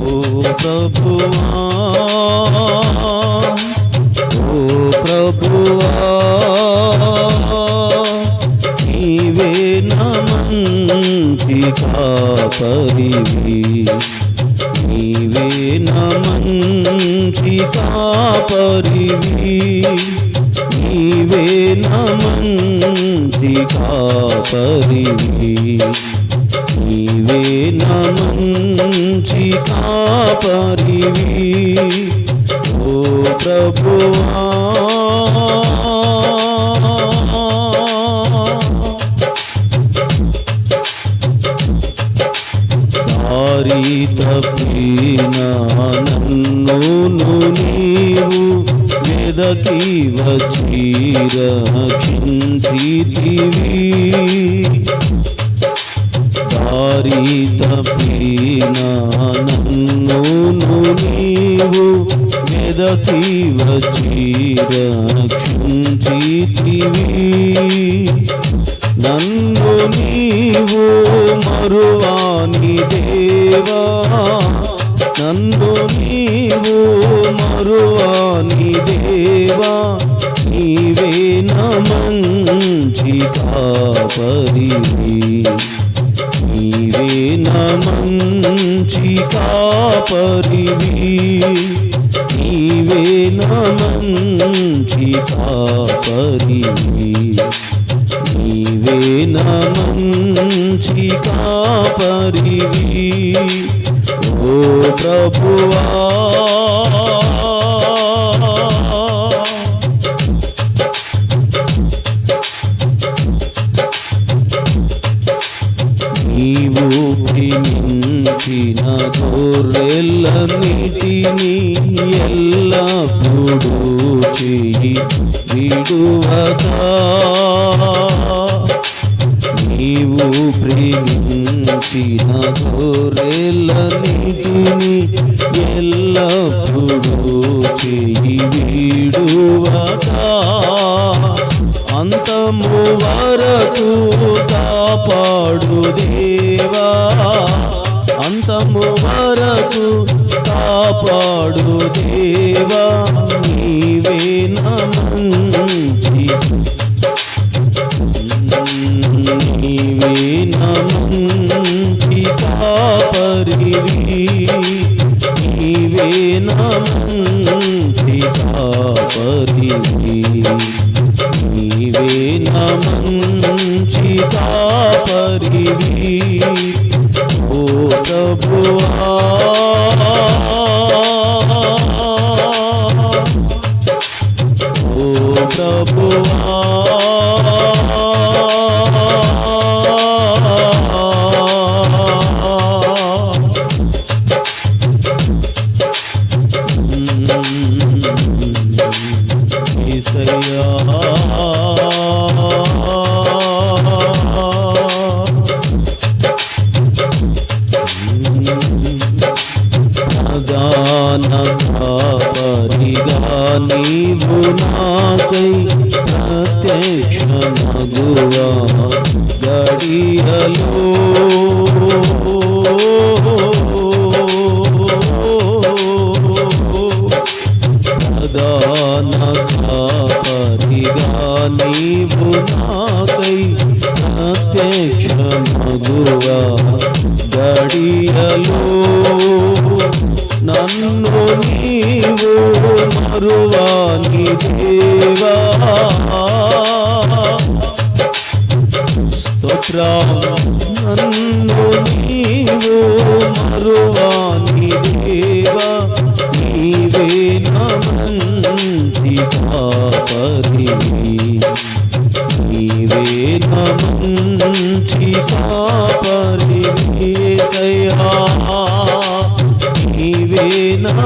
ఓ ప్రభువా ఓ ప్రభువా నీవే నమంచి కాపరివి. నీవే నమంచి కాపరివి. నీవే నమంచి కాపరివి. నీవే నుంచి కాపరివి. ఓ ప్రభువా. దారి తప్పిన నన్ను నీవు వెదకి వచ్చి రక్షించితివి దారి తప్పిన నీవు వెదకి వచ్చి రక్షించితివి నన్ను నీవు మరువాని దేవా నన్ను నీవు మరువాని దేవా నీవే నమంచి కాపరివి నీవే నమంచి కాపరివి నీవే నమంచి కాపరివి నీవే నమంచి కాపరివి ఓ ప్రభువా ప్రేమించిన నీటిని ఎల్లప్పుడూ చేయి విడువదా నీవు ప్రేమించిన నీటిని ఎల్లప్పుడూ చేయి విడువదా అంతము వరకు కాపాడుదే నమంచి కాపరివి నీవే నమంచి కాపరివి నీవే నమంచి కాపరివి ఓ ప్రభువా నీవు నాకై ప్రత్యక్ష మగువా గడియలో. ప్రధాన కాపరిగా నీవు నాకై ప్రత్యక్ష మగువా గడియలో. నన్ను నీవు మరువాని దేవా. స్తోత్రా నన్ను నీవు మరువాని దేవా. నీవే నమంతి కాపరివి నీవే నమంచి పాపరి సయా నీవే నమ